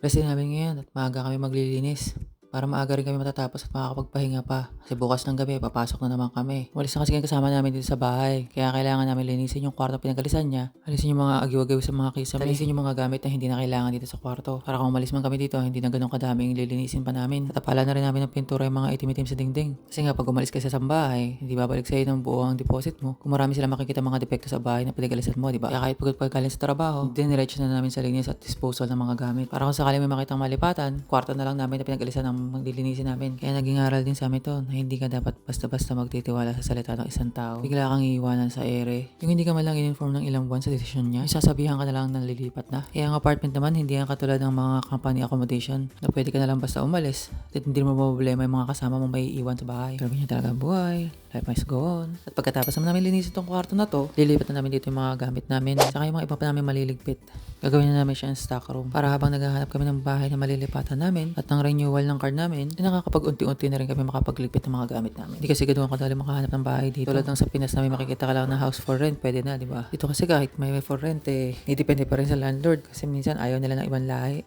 Kasi namin ngayon at maaga kami maglilinis. Para maaga rin kami matatapos at makakapagpahinga pa. Kasi bukas ng gabi, papasok na naman kami. Walis na kasi yung kasama namin dito sa bahay. Kaya kailangan namin linisin yung kwarto pinagalisan niya. Alisin yung mga agiw-agiw sa mga kisame. Alisin yung mga gamit na hindi na kailangan dito sa kwarto. Para kung umalis man kami dito, hindi na ganun kadaming lilinisin pa namin. Tatapala na rin namin ng pintura yung mga itim-itim sa dingding. Kasi nga pag umalis ka sa sambahay, hindi babalik sa'yo ng buo ang deposit mo. Kung marami sila makikita mga depekto sa bahay na pinagalisan mo, di ba? Kaya kahit pagod pa galing sa trabaho, diniretso na namin sa linis at disposal ng mga gamit. Para kung sakali may makitang malipatan, kwarto na lang namin na pinagalisan ng maglilinisin namin. Kaya naging aral din sa amin to na hindi ka dapat basta-basta magtitiwala sa salita ng isang tao. Bigla kang iiwanan sa ere. Yung hindi ka man lang in-inform ng ilang buwan sa desisyon niya, isasabihan ka na lang na lilipat na. Kaya ang apartment naman, hindi yan katulad ng mga company accommodation na pwede ka na lang basta umalis at hindi mo problema yung mga kasama mo may iwan sa bahay. Pero ganyan talaga ang buhay. Life must go on. At pagkatapos naman namin linisin itong kwarto na to, lilipat na namin dito yung mga gamit namin. Saka yung mga iba pa namin maliligpit. Gagawin na namin siya yung stock room. Para habang naghahanap kami ng bahay na malilipatan namin at ng renewal ng card namin, ay nakakapag-unti-unti na rin kami makapagligpit ng mga gamit namin. Hindi kasi ganoon kadali makahanap ng bahay dito. Tulad ng sa Pinas namin makikita ka lang na house for rent, pwede na, di ba? Dito kasi kahit may may for rent eh, hindi depende pa rin sa landlord kasi minsan ayaw nila ng ibang lahi.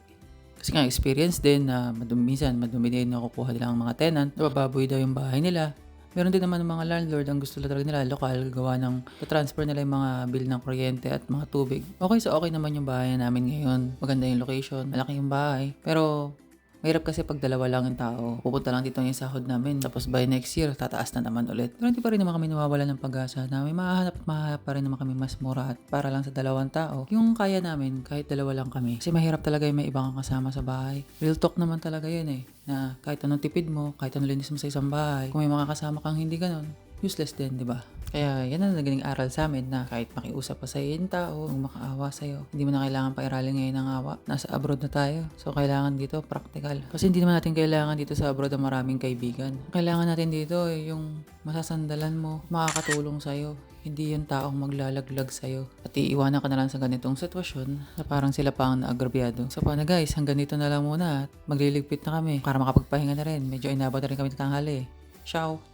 Kasi nga experience din na madumi, minsan madumi din na kukuha nila ang mga tenant, nabababoy daw yung bahay nila. Meron din naman ng mga landlord ang gusto talaga nila lokal gawa ng transfer nila yung mga bill ng kuryente at mga tubig. Okay so okay naman yung bahay namin ngayon. Maganda yung location, malaki yung bahay. Pero Mahirap kasi pag dalawa lang yung tao. Pupunta lang dito yung sahod namin. Tapos by next year, tataas na naman ulit. Pero hindi pa rin naman kami nawawala ng pag-asa na may mahahanap at mahahanap pa rin naman kami mas mura at para lang sa dalawang tao. Yung kaya namin, kahit dalawa lang kami. Kasi mahirap talaga yung may ibang kasama sa bahay. Real talk naman talaga yun eh. Na kahit anong tipid mo, kahit anong linis mo sa isang bahay, kung may mga kasama kang hindi ganun, useless din, di ba? Kaya yan ang naging aral sa amin na kahit makiusap pa sa'yo yung tao, kung makaawa sa'yo, hindi mo na kailangan pairalin ngayon ng awa. Nasa abroad na tayo. So, kailangan dito practical. Kasi hindi naman natin kailangan dito sa abroad ng maraming kaibigan. Kailangan natin dito eh, yung masasandalan mo, makakatulong sa'yo. Hindi yung taong maglalaglag sa'yo. At iiwanan ka na lang sa ganitong sitwasyon na parang sila pa ang naagrabyado. So paano guys, hanggang dito na lang muna at magliligpit na kami para makapagpahinga na rin. Medyo inabot na rin kami ng tanghali. Ciao!